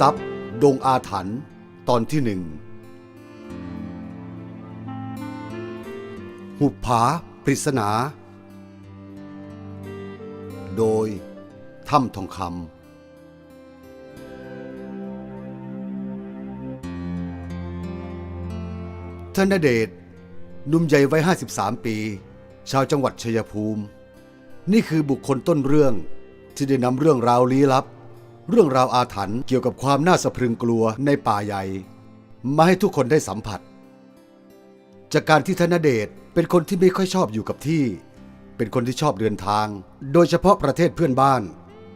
ทรัพย์ ดงอาถรรพ์ตอนที่หนึ่งหุบผาปริศนา โดยถ้ำทองคำท่านเดชนุ่มใหญ่วัย53 ปี ชาวจังหวัดชัยภูมิ นี่คือบุคคลต้นเรื่องที่ได้นำเรื่องราวลี้ลับ เรื่องราวอาถรรพ์เกี่ยวกับความน่าสะพรึงกลัวในป่าใหญ่ มาให้ทุกคนได้สัมผัส จากการที่ธนเดชเป็นคนที่ไม่ค่อยชอบอยู่กับที่ เป็นคนที่ชอบเดินทาง โดยเฉพาะประเทศเพื่อนบ้าน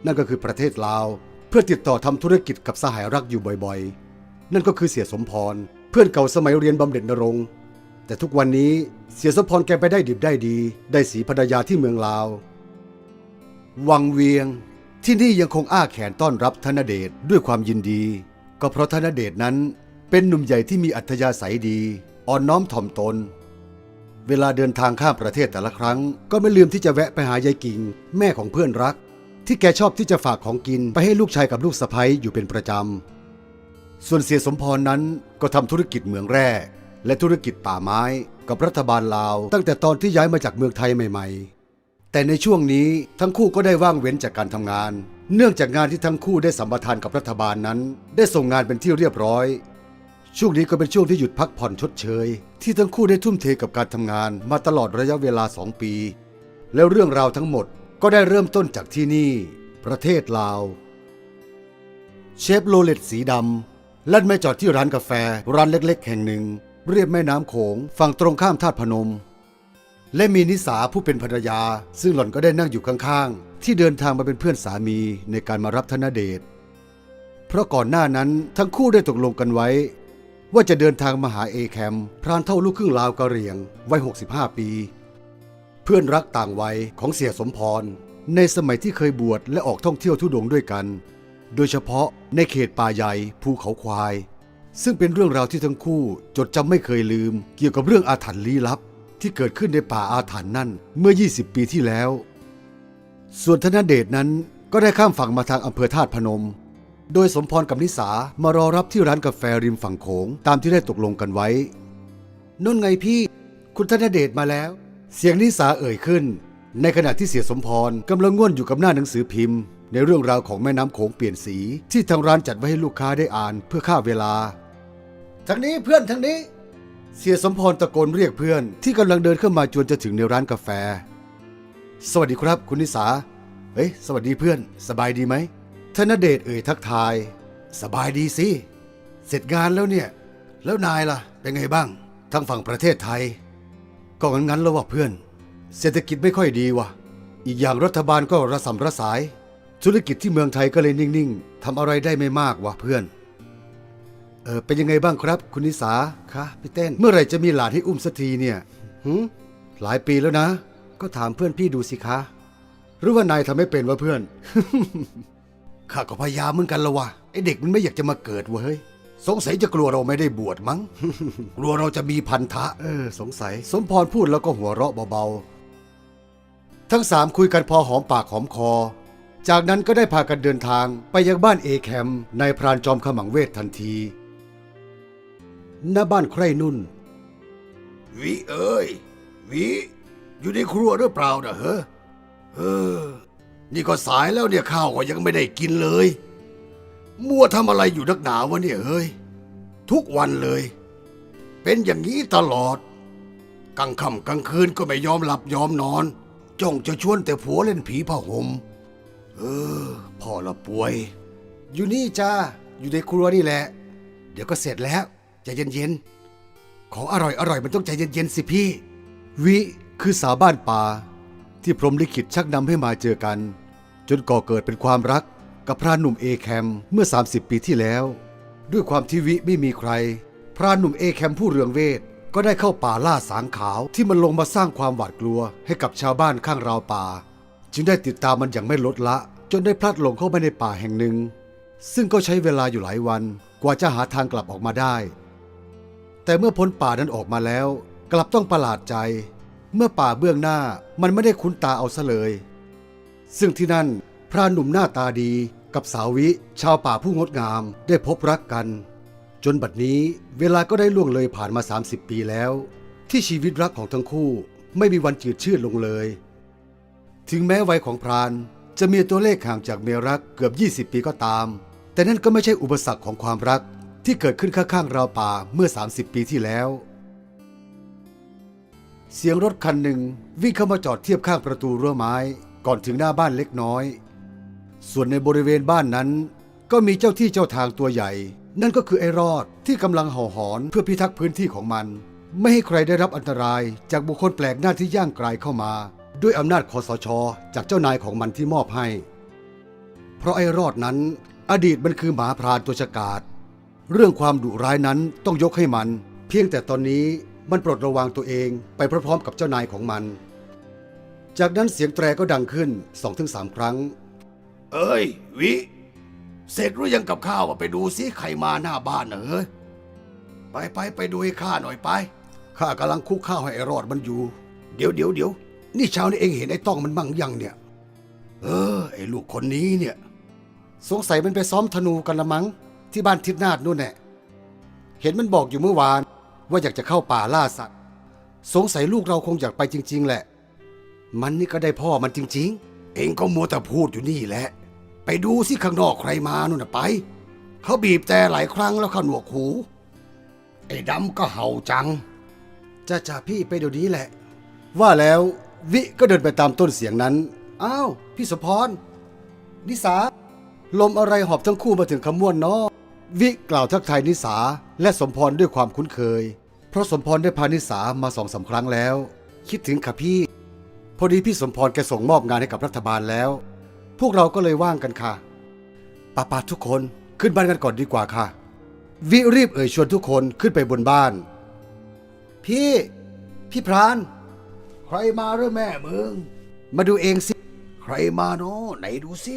นั่นก็คือประเทศลาว เพื่อติดต่อทำธุรกิจกับสหายรักอยู่บ่อยๆ นั่นก็คือเสียสมพร เพื่อนเก่าสมัยเรียนบำเหน็จนรงแต่ทุกวันนี้เสียสมพรแกไปได้ดิบได้ดี ได้สีภรรยาที่เมืองลาว วังเวียง ที่นี่ยังคงอ้าแขนต้อนรับธนเดชด้วยความยินดี ก็เพราะธนเดชนั้นเป็นหนุ่มใหญ่ที่มีอัธยาศัยดี อ่อนน้อมถ่อมตน เวลาเดินทางข้ามประเทศแต่ละครั้ง ก็ไม่ลืมที่จะแวะไปหายายกิ่ง แม่ของเพื่อนรัก ที่แกชอบที่จะฝากของกินไปให้ลูกชายกับลูกสะใภ้อยู่เป็นประจำ ส่วนเสียสมพรนั้นก็ทำธุรกิจเหมืองแร่และธุรกิจป่าไม้ กับรัฐบาลลาว ตั้งแต่ตอนที่ย้ายมาจากเมืองไทยใหม่ ๆ แต่ในช่วงนี้ทั้งคู่ก็ได้ว่างเว้นจากการทำงาน เนื่องจากงานที่ทั้งคู่ได้สัมปทานกับรัฐบาลนั้น ได้ส่งงานเป็นที่เรียบร้อย ช่วงนี้ก็เป็นช่วงที่หยุดพักผ่อนชดเชย ที่ทั้งคู่ได้ทุ่มเทกับการทำงานมาตลอดระยะเวลาสองปี แล้วเรื่องราวทั้งหมดก็ได้เริ่มต้นจากที่นี่ ประเทศลาว เชฟโรเลตสีดำลั่นไม่จอดที่ร้านกาแฟร้านเล็ก ๆ แห่งหนึ่ง เรียบแม่น้ำโขงฝั่งตรงข้ามธาตุพนม และมีนิสาผู้เป็นภรรยา ซึ่งหล่อนก็ได้นั่งอยู่ข้างๆ ที่เดินทางมาเป็นเพื่อนสามีในการมารับธนเดชเพราะก่อนหน้านั้นทั้งคู่ได้ตกลงกันไว้ ว่าจะเดินทางมาหาเอแคมพรานเท่าลูกครึ่งลาวกะเหรี่ยงวัย 65 ปี เพื่อนรักต่างวัยของเสียสมพร ในสมัยที่เคยบวชและออกท่องเที่ยวทุดงด้วยกัน โดยเฉพาะในเขตป่าใหญ่ภูเขาควาย ซึ่งเป็นเรื่องราวที่ทั้งคู่จดจำไม่เคยลืม เกี่ยวกับเรื่องอาถรรพ์ลี้ลับ ที่เกิดขึ้นในป่าอาถรรพ์นั่นเมื่อ 20 ปีที่แล้ว ส่วนธนเดชนั้นก็ได้ข้ามฝั่งมาทางอำเภอธาตุพนม โดยสมพรกับนิสามารอรับที่ร้านกาแฟริมฝั่งโขงตามที่ได้ตกลงกันไว้นั่นไงพี่ คุณธนเดชมาแล้ว เสียงนิสาเอ่ยขึ้น ในขณะที่เสียสมพรกำลังง่วนอยู่กับหน้าหนังสือพิมพ์ ในเรื่องราวของแม่น้ำโขงเปลี่ยนสี ที่ทางร้านจัดไว้ให้ลูกค้าได้อ่านเพื่อฆ่าเวลาทางนี้เพื่อนทางนี้ เสียสมพรตะโกนเรียกเพื่อน ที่กำลังเดินเข้ามาจวนจะถึงในร้านกาแฟ สวัสดีครับคุณนิสา เฮ้ย สวัสดีเพื่อน สบายดีไหม ธนเดชเอ่ยทักทาย สบายดีสิ เสร็จงานแล้วเนี่ย แล้วนายล่ะ เป็นไงบ้าง ทั้งฝั่งประเทศไทย ก็งั้นๆแล้วว่ะเพื่อน เศรษฐกิจไม่ค่อยดีว่ะ อีกอย่างรัฐบาลก็ระสำระสาย ธุรกิจที่เมืองไทยก็เลยนิ่งๆทำอะไรได้ไม่มากว่ะเพื่อน เออเป็นยังไงบ้างครับ คุณนิสาคะพี่เต้น เมื่อไหร่จะมีหลานให้อุ้มสักทีเนี่ยหืมหลายปีแล้วนะ ก็ถามเพื่อนพี่ดูสิคะ หรือว่านายทำไม่เป็นวะเพื่อน ข้าก็พยายามเหมือนกันละวะไอเด็กมันไม่อยากจะมาเกิดเว้ยสงสัยจะกลัวเราไม่ได้บวชมั้ง กลัวเราจะมีพันธะ เออ สงสัย สมพรพูดแล้วก็หัวเราะเบาๆ ทั้งสามคุยกันพอหอมปากหอมคอ จากนั้นก็ได้พากันเดินทางไปยังบ้านเอแคมในพรานจอมขมังเวททันที หน้าบ้านใครนุ่น วิเอ้ย วิ อยู่ในครัวหรือเปล่านะเฮ้อเออ นี่ก็สายแล้วเนี่ยข้าวก็ยังไม่ได้กินเลย มัวทำอะไรอยู่นักหนาวะเนี่ยเฮ้ย ทุกวันเลย เป็นอย่างนี้ตลอด กลางค่ำกลางคืนก็ไม่ยอมหลับยอมนอน จ้องจะชวนแต่ผัวเล่นผีผ้าห่มเออ พ่อละป่วย อยู่นี่จ้าอยู่ในครัวนี่แหละ เดี๋ยวก็เสร็จแล้ว ใจเย็นๆ ของอร่อยอร่อยมันต้องใจเย็นๆสิพี่ วิคือสาวบ้านป่าที่พรหมลิขิตชักนำให้มาเจอกัน จนก่อเกิดเป็นความรักกับพระหนุ่มเอแคมเมื่อ 30 ปีที่แล้ว ด้วยความที่วิไม่มีใคร พระหนุ่มเอแคมผู้เรืองเวทก็ได้เข้าป่าล่าสางขาวที่มันลงมาสร้างความหวาดกลัวให้กับชาวบ้านข้างราวป่า จึงได้ติดตามมันอย่างไม่ลดละ จนได้พลัดหลงเข้าไปในป่าแห่งหนึ่ง ซึ่งก็ใช้เวลาอยู่หลายวันกว่าจะหาทางกลับออกมาได้ แต่เมื่อพ้นป่านั้นออกมาแล้ว กลับต้องประหลาดใจ เมื่อป่าเบื้องหน้ามันไม่ได้คุ้นตาเอาซะเลย ซึ่งที่นั่นพรานหนุ่มหน้าตาดีกับสาวิ ชาวป่าผู้งดงามได้พบรักกัน จนบัดนี้เวลาก็ได้ล่วงเลยผ่านมา 30 ปีแล้ว ที่ชีวิตรักของทั้งคู่ไม่มีวันจืดชืดลงเลย ถึงแม้วัยของพรานจะมีตัวเลขห่างจากเมียรักเกือบ 20 ปีก็ตาม แต่นั่นก็ไม่ใช่อุปสรรคของความรัก ที่เกิดขึ้นข้างๆราวป่าเมื่อ 30 ปีที่แล้ว เสียงรถคันหนึ่งวิ่งเข้ามาจอดเทียบข้างประตูรั้วไม้ก่อนถึงหน้าบ้านเล็กน้อย ส่วนในบริเวณบ้านนั้น ก็มีเจ้าที่เจ้าทางตัวใหญ่ นั่นก็คือไอ้รอดที่กำลังเห่าหอนเพื่อพิทักษ์พื้นที่ของมัน ไม่ให้ใครได้รับอันตรายจากบุคคลแปลกหน้าที่ย่างกลายเข้ามา ด้วยอำนาจคอสชจากเจ้านายของมันที่มอบให้ เพราะไอ้รอดนั้น อดีตมันคือหมาพรานตัวฉกาจ เรื่องความดุร้ายนั้นต้องยกให้มัน เพียงแต่ตอนนี้มันปลดระวางตัวเองไปพร้อมๆกับเจ้านายของมัน จากนั้นเสียงแตรก็ดังขึ้นสองถึงสามครั้ง เอ้ย วิ เสร็จหรือยังกับข้าวอะไปดูซิใครมาหน้าบ้านน่ะเฮ้ยไปไปไปดูให้ข้าหน่อยไปข้ากำลังคุกข้าวให้ไอ้รอดมันอยู่ เดี๋ยวเดี๋ยวเดี๋ยวนี่เช้านี้เองเห็นไอ้ต้องมันมั่งยังเนี่ย เออ ไอ้ลูกคนนี้เนี่ย สงสัยมันไปซ้อมธนูกันละมั้ง ที่บ้านทิศนาดนู่นแหละเห็นมันบอกอยู่เมื่อวาน ว่าอยากจะเข้าป่าล่าสัตว์ สงสัยลูกเราคงอยากไปจริง ๆ แหละ มันนี่ก็ได้พ่อมันจริง ๆ เองก็มัวแต่พูดอยู่นี่แหละ ไปดูสิข้างนอกใครมานู่นน่ะไป เขาบีบแต่หลายครั้งแล้วเข้าหนวกหู ไอ้ดำก็เห่าจังจะจ่าพี่ไปเดี๋ยวนี้แหละ ว่าแล้ววิก็เดินไปตามต้นเสียงนั้น อ้าว พี่สมพร นิสา ลมอะไรหอบทั้งคู่มาถึงขมวนเนาะ วิกล่าวทักทายนิสาและสมพรด้วยความคุ้นเคย เพราะสมพรได้พานิสามาสองสาครั้งแล้ว คิดถึงค่ะพี่ พอดีพี่สมพรแกส่งมอบงานให้กับรัฐบาลแล้ว พวกเราก็เลยว่างกันค่ะป้าป้าทุกคนขึ้นบ้านกันก่อนดีกว่าค่ะ วิรีบเอ่ยชวนทุกคนขึ้นไปบนบ้าน พี่ พี่พราน ใครมาหรือแม่มึง มาดูเองสิ ใครมาเนาะไหนดูสิ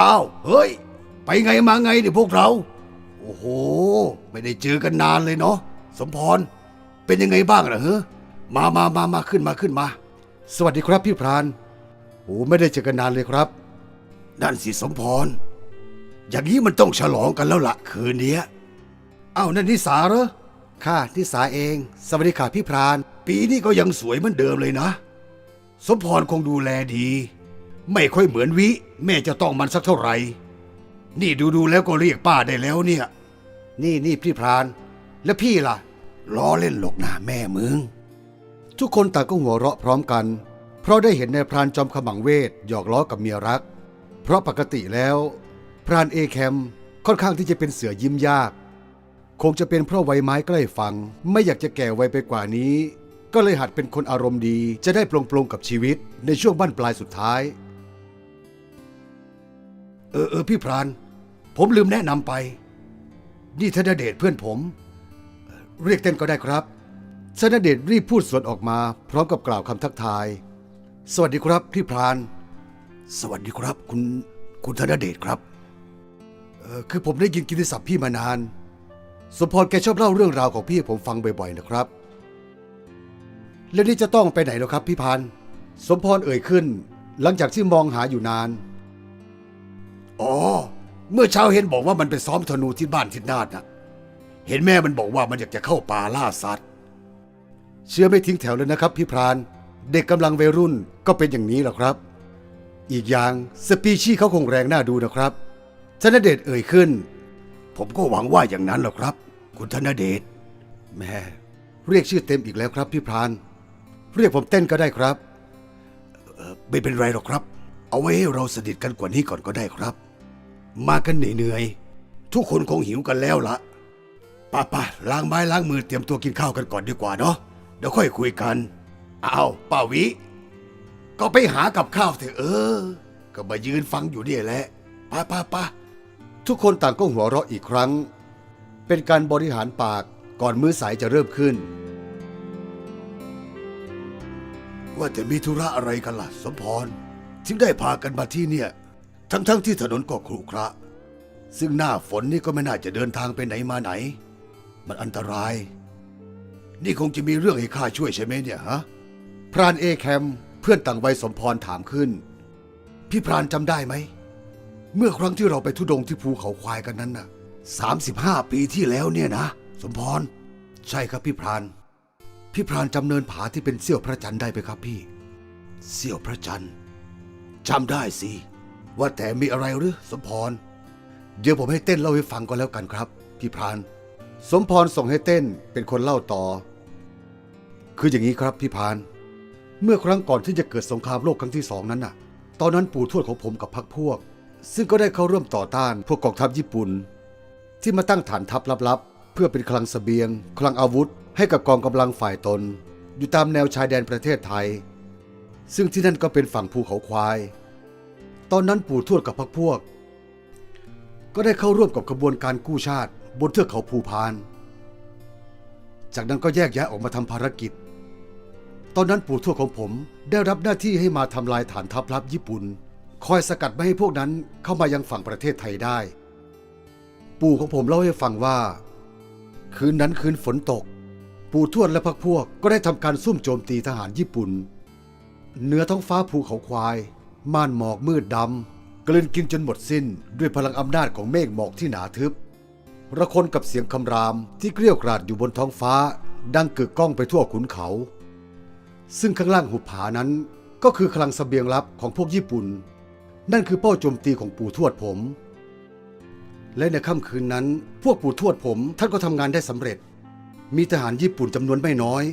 อ้าว เฮ้ย ไปไงมาไงเนี่ยพวกเรา โอ้โห ไม่ได้เจอกันนานเลยเนาะสมพร เป็นยังไงบ้างล่ะเฮ้มามามามาขึ้นมาขึ้นมา สวัสดีครับพี่พรานโอ้ไม่ได้เจอกันนานเลยครับนั่นสิสมพร อย่างนี้มันต้องฉลองกันแล้วละ่ะคืนเนี้ยอ้าวนั่นนิสาเหรอค่ะนิสาเอง สวัสดีค่ะพี่พราน ปีนี้ก็ยังสวยเหมือนเดิมเลยนะ สมพรคงดูแลดี ไม่ค่อยเหมือนวิ แม่จะต้องมันสักเท่าไหร่ นี่ดูดูๆแล้วก็เรียกป้าได้แล้วเนี่ย นี่นี่พี่พราน แล้วพี่ล่ะ ล้อเล่นหลกหน้าแม่มึง ทุกคนต่างก็หัวเราะพร้อมกัน เพราะได้เห็นนายพรานจอมขมังเวทหยอกล้อกับเมียรัก เพราะปกติแล้ว พรานเอแคมค่อนข้างที่จะเป็นเสือยิ้มยาก คงจะเป็นเพราะวัยไม้ใกล้ฟัง ไม่อยากจะแก่วัยไปกว่านี้ ก็เลยหัดเป็นคนอารมณ์ดี จะได้ปลงปลงๆกับชีวิตในช่วงบั้นปลายสุดท้าย เออเออพี่พราน ผมลืมแนะนำไป นี่ธนเดชเพื่อนผม เรียกเต้นก็ได้ครับธนเดชรีบพูดสวนออกมา พร้อมกับกล่าวคำทักทาย สวัสดีครับพี่พราน สวัสดีครับ คุณคุณธนเดชครับคือผมได้ยินกิติศัพท์พี่มานาน สมพรแกชอบเล่าเรื่องราวของพี่ให้ผมฟังบ่อยๆนะครับ แล้วนี่จะต้องไปไหนหรอครับพี่พันสมพรเอ่ยขึ้น หลังจากที่มองหาอยู่นาน อ๋อ เมื่อเช้าเห็นบอกว่ามันไปซ้อมธนูที่บ้านทิศนาดนะเห็นแม่มันบอกว่ามันอยากจะเข้าป่าล่าสัตว์เชื่อไม่ทิ้งแถวเลยนะครับ พี่พราน เด็กกำลังวัยรุ่นก็เป็นอย่างนี้แหละครับ อีกอย่างสปีชีเขาคงแรงน่าดูนะครับธนเดชเอ่ยขึ้น ผมก็หวังว่าอย่างนั้นแหละครับ คุณธนเดชแม่เรียกชื่อเต็มอีกแล้วครับ พี่พราน เรียกผมเต้นก็ได้ครับเอ่อไม่เป็นไรหรอกครับ เอาไว้ให้เราสนิทกันกว่านี้ก่อนก็ได้ครับ มากันเหนื่อยๆทุกคนคงหิวกันแล้วละป้าป้าล้างไม้ล้างมือเตรียมตัวกินข้าวกันก่อนดีกว่าเนาะเดี๋ยวค่อยคุยกันเอาป้าวิ ก็ไปหากับข้าวเถอะเออ ก็มายืนฟังอยู่เนี่ยแหละป้าป้าป้าทุกคนต่างก็หัวเราะอีกครั้ง เป็นการบริหารปากก่อนมื้อสายจะเริ่มขึ้น ว่าแต่มีธุระอะไรกันล่ะสมพรถึงได้พากันมาที่เนี่ย ทั้งๆทที่ถนนก็ขรุขระ ซึ่งหน้าฝนนี่ก็ไม่น่าจะเดินทางไปไหนมาไหน มันอันตราย นี่คงจะมีเรื่องให้ข้าช่วยใช่ไหมเนี่ยฮะ พรานเอแคมเพื่อนต่างวัยสมพรถามขึ้น พี่พรานจำได้ไหม เมื่อครั้งที่เราไปทุดงที่ภูเขาควายกันนั้นน่ะสามสิบห้าปีที่แล้วเนี่ยนะ สมพร ใช่ครับพี่พราน พี่พรานจำเนินผาที่เป็นเสี้ยวพระจันทร์ได้ไหมครับพี่ เสี้ยวพระจันทร์จำได้สิ ว่าแต่มีอะไรหรือสมพร เดี๋ยวผมให้เต้นเล่าให้ฟังก็แล้วกันครับ พี่พราน สมพรส่งให้เต้นเป็นคนเล่าต่อ คืออย่างนี้ครับพี่พราน เมื่อครั้งก่อนที่จะเกิดสงครามโลกครั้งที่สองนั้นน่ะ ตอนนั้นปู่ทวดของผมกับพรรคพวก ซึ่งก็ได้เข้าร่วมต่อต้านพวกกองทัพญี่ปุ่น ที่มาตั้งฐานทัพลับๆ เพื่อเป็นคลังเสบียง คลังอาวุธ ให้กับกองกำลังฝ่ายตน อยู่ตามแนวชายแดนประเทศไทย ซึ่งที่นั่นก็เป็นฝั่งภูเขาควาย ตอนนั้นปู่ทวดกับพรรคพวก ก็ได้เข้าร่วมกับขบวนการกู้ชาติ บนเทือกเขาภูพาน จากนั้นก็แยกย้ายออกมาทำภารกิจ ตอนนั้นปู่ทวดของผมได้รับหน้าที่ให้มาทำลายฐานทัพลับญี่ปุ่น คอยสกัดไม่ให้พวกนั้นเข้ามายังฝั่งประเทศไทยได้ ปู่ของผมเล่าให้ฟังว่า คืนนั้นคืนฝนตก ปู่ทวดและพรรคพวกก็ได้ทำการซุ่มโจมตีทหารญี่ปุ่นเหนือท้องฟ้าภูเขาควาย ม่านหมอกมืดดำกลืนกินจนหมดสิ้นด้วยพลังอำนาจของเมฆหมอกที่หนาทึบระคนกับเสียงคำรามที่เกลี้ยกราดอยู่บนท้องฟ้า ดังกึกก้องไปทั่วขุนเขา ซึ่งข้างล่างหุบผานั้น ก็คือคลังเสบียงลับของพวกญี่ปุ่น นั่นคือเป้าโจมตีของปู่ทวดผม และในค่ำคืนนั้น พวกปู่ทวดผมท่านก็ทำงานได้สำเร็จ มีทหารญี่ปุ่นจำนวนไม่น้อย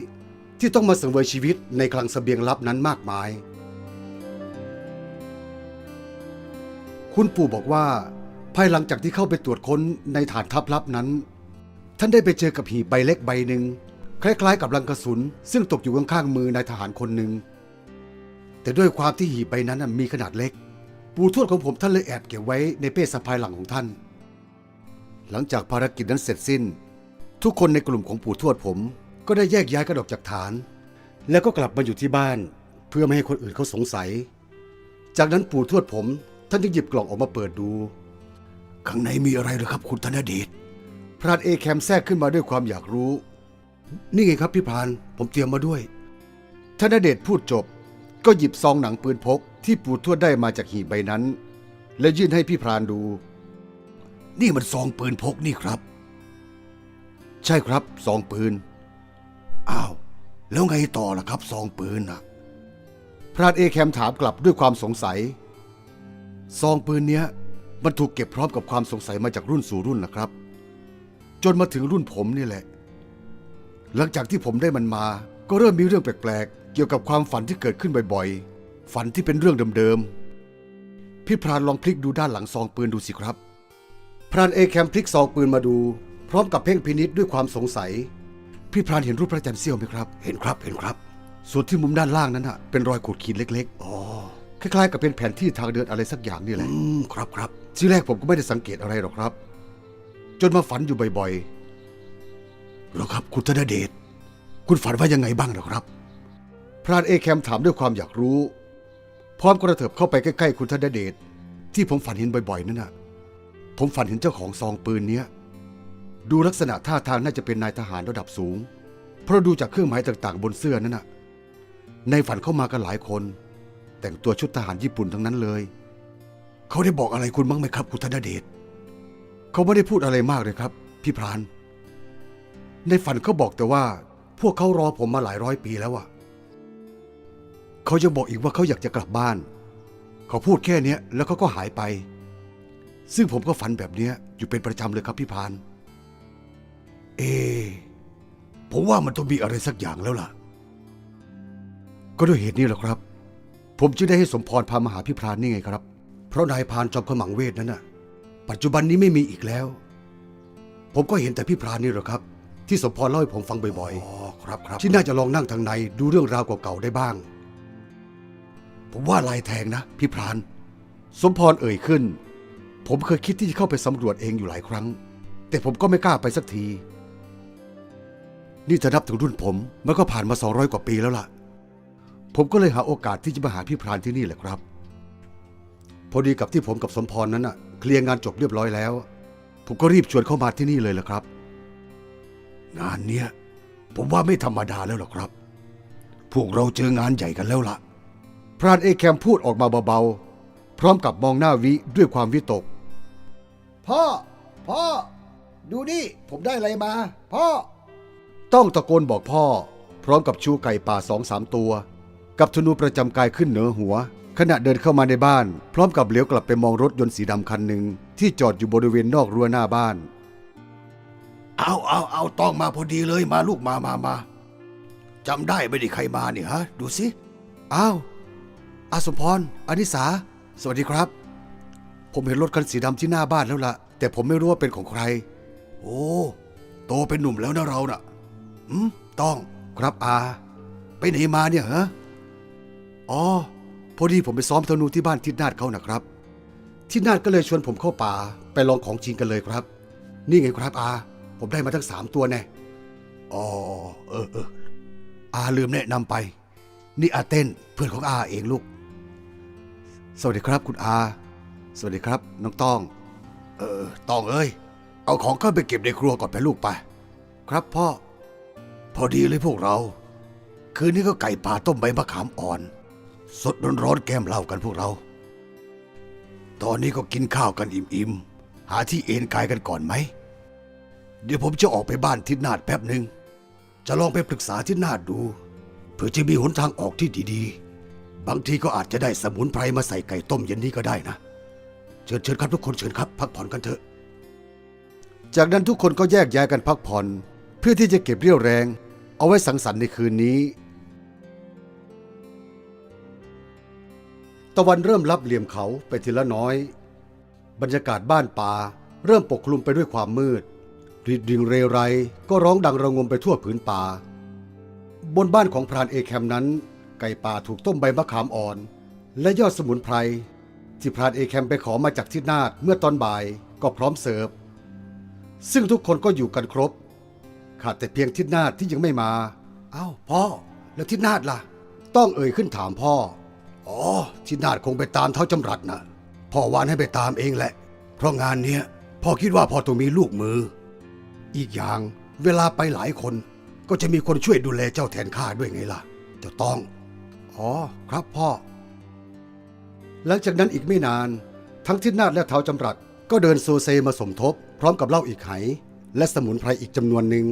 ที่ต้องมาสังเวยชีวิตในคลังเสบียงลับนั้นมากมาย คุณปู่บอกว่า ภายหลังจากที่เข้าไปตรวจค้นในฐานทัพลับนั้น ท่านได้ไปเจอกับหีบใบเล็กใบหนึ่งคล้ายๆ กับลังกระสุน ซึ่งตกอยู่ข้างๆมือนายทหารคนหนึ่งแต่ด้วยความที่หีบใบนั้นมีขนาดเล็ก ปู่ทวดของผมท่านเลยแอบเก็บไว้ในเป้สะพายหลังของท่าน หลังจากภารกิจนั้นเสร็จสิ้น ทุกคนในกลุ่มของปู่ทวดผม ก็ได้แยกย้ายกันออกจากฐาน แล้วก็กลับมาอยู่ที่บ้าน เพื่อไม่ให้คนอื่นเขาสงสัย จากนั้นปู่ทวดผม ท่านจึงหยิบกล่องออกมาเปิดดู ข้างในมีอะไรหรือครับคุณธนเดชพรานเอแคมแทรกขึ้นมาด้วยความอยากรู้ นี่ไงครับพี่พราน ผมเตรียมมาด้วย ธนเดชพูดจบ ก็หยิบซองหนังปืนพกที่ปู่ทวดได้มาจากหีบใบนั้น และยื่นให้พี่พรานดู นี่มันซองปืนพกนี่ครับ ใช่ครับซองปืน อ้าว แล้วไงต่อล่ะครับซองปืนน่ะ พรานเอแคมถามกลับด้วยความสงสัย ซองปืนเนี้ยมันถูกเก็บพร้อมกับความสงสัยมาจากรุ่นสู่รุ่นนะครับ จนมาถึงรุ่นผมนี่แหละ หลังจากที่ผมได้มันมา ก็เริ่มมีเรื่องแปลกๆ เกี่ยวกับความฝันที่เกิดขึ้นบ่อยๆ ฝันที่เป็นเรื่องเดิมๆ พี่พรานลองพลิกดูด้านหลังซองปืนดูสิครับ พรานเอแคมพลิกซองปืนมาดู พร้อมกับเพ่งพินิษด้วยความสงสัย พี่พรานเห็นรูปพระจันทร์เสี้ยวไหมครับ เห็นครับ เห็นครับ ส่วนที่มุมด้านล่างนั้นฮะเป็นรอยขูดขีดเล็ก ๆ อ๋อ คล้ายๆกับเป็นแผนที่ทางเดินอะไรสักอย่างนี่แหละ อืมครับครับที่แรกผมก็ไม่ได้สังเกตอะไรหรอกครับ จนมาฝันอยู่บ่อยๆหรอครับคุณธนเดช คุณฝันว่ายังไงบ้างหรอครับพรานเอแคมถามด้วยความอยากรู้ พร้อมกระเถิบเข้าไปใกล้ๆคุณธนเดชที่ผมฝันเห็นบ่อยๆนั่นน่ะ ผมฝันเห็นเจ้าของซองปืนเนี้ย ดูลักษณะท่าทางน่าจะเป็นนายทหารระดับสูง เพราะดูจากเครื่องหมายต่างๆ บนเสื้อนั่นน่ะ ในฝันเข้ามากันหลายคน แต่งตัวชุดทหารญี่ปุ่นทั้งนั้นเลย เขาได้บอกอะไรคุณบ้างไหมครับ คุณธนเดชเขาไม่ได้พูดอะไรมากเลยครับ พี่พราน ในฝันเขาบอกแต่ว่า พวกเขารอผมมาหลายร้อยปีแล้วอะเขายังบอกอีกว่าเขาอยากจะกลับบ้าน เขาพูดแค่เนี้ยแล้วเขาก็หายไป ซึ่งผมก็ฝันแบบเนี้ยอยู่เป็นประจำเลยครับพี่พรานเอ ผมว่ามันต้องมีอะไรสักอย่างแล้วล่ะ ก็ด้วยเหตุนี้แหละครับ ผมจึงได้ให้สมพรพามาหาพี่พรานนี่ไงครับ เพราะนายพรานจอมขมังเวทนั้นน่ะ ปัจจุบันนี้ไม่มีอีกแล้ว ผมก็เห็นแต่พี่พรานนี่แหละครับ ที่สมพรเล่าให้ผมฟังบ่อยๆอ๋อครับครับที่น่าจะลองนั่งทางในดูเรื่องราวเก่าๆได้บ้าง ผมว่าลายแทงนะ พี่พราน สมพรเอ่ยขึ้น ผมเคยคิดที่จะเข้าไปสำรวจเองอยู่หลายครั้ง แต่ผมก็ไม่กล้าไปสักที นี่ถ้านับถึงรุ่นผมมันก็ผ่านมา 200 กว่าปีแล้วล่ะ ผมก็เลยหาโอกาสที่จะมาหาพี่พรานที่นี่แหละครับ พอดีกับที่ผมกับสมพรนั้นน่ะเคลียร์งานจบเรียบร้อยแล้ว ผมก็รีบชวนเข้ามาที่นี่เลยแหละครับ งานเนี้ยผมว่าไม่ธรรมดาแล้วหรอกครับ พวกเราเจองานใหญ่กันแล้วล่ะ พรานเอแคมพูดออกมาเบาๆพพร้อมกับมองหน้าวิด้วยความวิตก พ่อ พ่อ ดูนี่ผมได้อะไรมา พ่อ ต้องตะโกนบอกพ่อ พร้อมกับชูไก่ป่าสองสามตัว กับธนูประจำกายขึ้นเหนือหัว ขณะเดินเข้ามาในบ้าน พร้อมกับเลี้ยวกลับไปมองรถยนต์สีดำคันหนึ่งที่จอดอยู่บริเวณนอกรั้วหน้าบ้าน เอาเอาเอาต้องมาพอดีเลยมาลูกมามามาจำได้ไม่ได้ใครมาเนี่ยฮะ ดูสิอ้าวอาสมพรอนิสา สวัสดีครับ ผมเห็นรถคันสีดำที่หน้าบ้านแล้วล่ะแต่ผมไม่รู้ว่าเป็นของใคร โอ้โตเป็นหนุ่มแล้วนะเราน่ะอืมต้องครับอา ไปไหนมาเนี่ยฮะ อ๋อ พอดีผมไปซ้อมธนูที่บ้านทิดนาดเขานะครับ ทิดนาดก็เลยชวนผมเข้าป่าไปลองของจริงกันเลยครับ นี่ไงครับอา ผมได้มาทั้งสามตัวแน่ อ๋อ เออเอออาลืมแนะนำไป นี่อาเต้นเพื่อนของอาเองลูก สวัสดีครับคุณอา สวัสดีครับน้องต้อง เออต้องเอ้ย เอาของเข้าไปเก็บในครัวก่อนไปลูกไป ครับพ่อ พอดีเลยพวกเรา คืนนี้ก็ไก่ป่าต้มใบมะขามอ่อน สดร้อนๆแก้มเหล้ากันพวกเรา ตอนนี้ก็กินข้าวกันอิ่มๆ หาที่เอนกายกันก่อนไหม เดี๋ยวผมจะออกไปบ้านทิศนาดแป๊บหนึ่ง จะลองไปปรึกษาทิศนาดดูเพื่อจะมีหนทางออกที่ดีๆ บางทีก็อาจจะได้สมุนไพรมาใส่ไก่ต้มเย็นนี้ก็ได้นะ เชิญเชิญครับทุกคนเชิญครับ พักผ่อนกันเถอะ จากนั้นทุกคนก็แยกย้ายกันพักผ่อน เพื่อที่จะเก็บเรี่ยวแรง เอาไว้สังสรรค์ในคืนนี้ ตะวันเริ่มลับเหลี่ยมเขาไปทีละน้อย บรรยากาศบ้านป่าเริ่มปกคลุมไปด้วยความมืดรีดริงเรไรก็ร้องดังระงมไปทั่วผืนป่า บนบ้านของพรานเอแคมนั้น ไก่ป่าถูกต้มใบมะขามอ่อน และยอดสมุนไพรที่พรานเอแคมไปขอมาจากทิศนาดเมื่อตอนบ่ายก็พร้อมเสิร์ฟ ซึ่งทุกคนก็อยู่กันครบ ขาดแต่เพียงทิศนาดที่ยังไม่มา เอ้าพ่อ แล้วทิศนาดล่ะ ต้องเอ่ยขึ้นถามพ่อ อ๋อทิศนาดคงไปตามเท้าจำรัดนะพ่อวานให้ไปตามเองแหละ เพราะงานเนี้ยพ่อคิดว่าพ่อต้องมีลูกมือ อีกอย่างเวลาไปหลายคนก็จะมีคนช่วยดูแลเจ้าแทนข้าด้วยไงล่ะ เจะต้อง อ๋อครับพ่อ หลังจากนั้นอีกไม่นาน ทั้งทิศนาดและเท้าจำรัดก็เดินโซเซมาสมทบ พร้อมกับเหล้าอีกไหและสมุนไพรอีกจำนวนหนึ่ง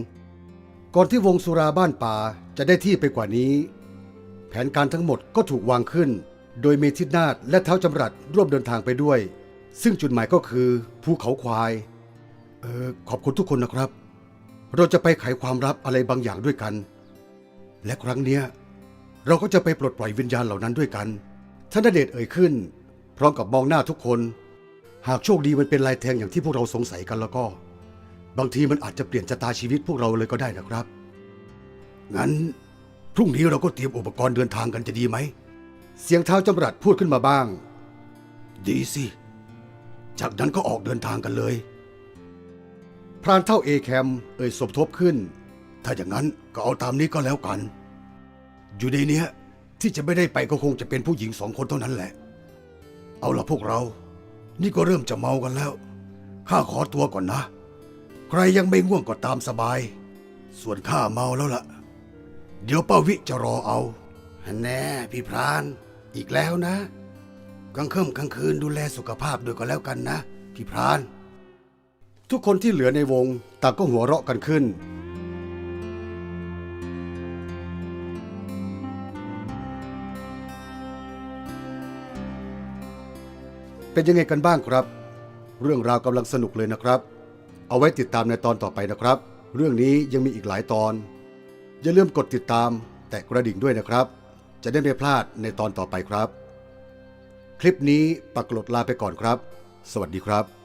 ก่อนที่วงสุราบ้านป่าจะได้ที่ไปกว่านี้ แผนการทั้งหมดก็ถูกวางขึ้น โดยเมทิศนาดและเท้าจำรัดร่วมเดินทางไปด้วย ซึ่งจุดหมายก็คือภูเขาควาย เออขอบคุณทุกคนนะครับ เราจะไปไขความลับอะไรบางอย่างด้วยกัน และครั้งเนี้ยเราก็จะไปปลดปล่อยวิญญาณเหล่านั้นด้วยกันท่านเดชเอ่ยขึ้น พร้อมกับมองหน้าทุกคน หากโชคดีมันเป็นลายแทงอย่างที่พวกเราสงสัยกันแล้วก็ บางทีมันอาจจะเปลี่ยนชะตาชีวิตพวกเราเลยก็ได้นะครับงั้น พรุ่งนี้เราก็เตรียมอุปกรณ์เดินทางกันจะดีไหม เสียงเท้าจำรัดพูดขึ้นมาบ้าง ดีสิ จากนั้นก็ออกเดินทางกันเลย พรานเท่าเอแคมเอ่ยสมทบขึ้น ถ้าอย่างนั้นก็เอาตามนี้ก็แล้วกัน อยู่ในเนี้ยที่จะไม่ได้ไปก็คงจะเป็นผู้หญิงสองคนเท่านั้นแหละ เอาละพวกเรา นี่ก็เริ่มจะเมากันแล้ว ข้าขอตัวก่อนนะ ใครยังไม่ง่วงก็ตามสบาย ส่วนข้าเมาแล้วล่ะ เดี๋ยวป้าวิจะรอเอาแน่พี่พราน อีกแล้วนะ กลางค่ำกลางคืนดูแลสุขภาพด้วยก็แล้วกันนะ พี่พราน ทุกคนที่เหลือในวงต่างก็หัวเราะกันขึ้น เป็นยังไงกันบ้างครับ เรื่องราวกำลังสนุกเลยนะครับ เอาไว้ติดตามในตอนต่อไปนะครับ เรื่องนี้ยังมีอีกหลายตอน อย่าลืมกดติดตามแตะกระดิ่งด้วยนะครับ จะได้ไม่พลาดในตอนต่อไปครับ คลิปนี้ปักหลดลาไปก่อนครับ สวัสดีครับ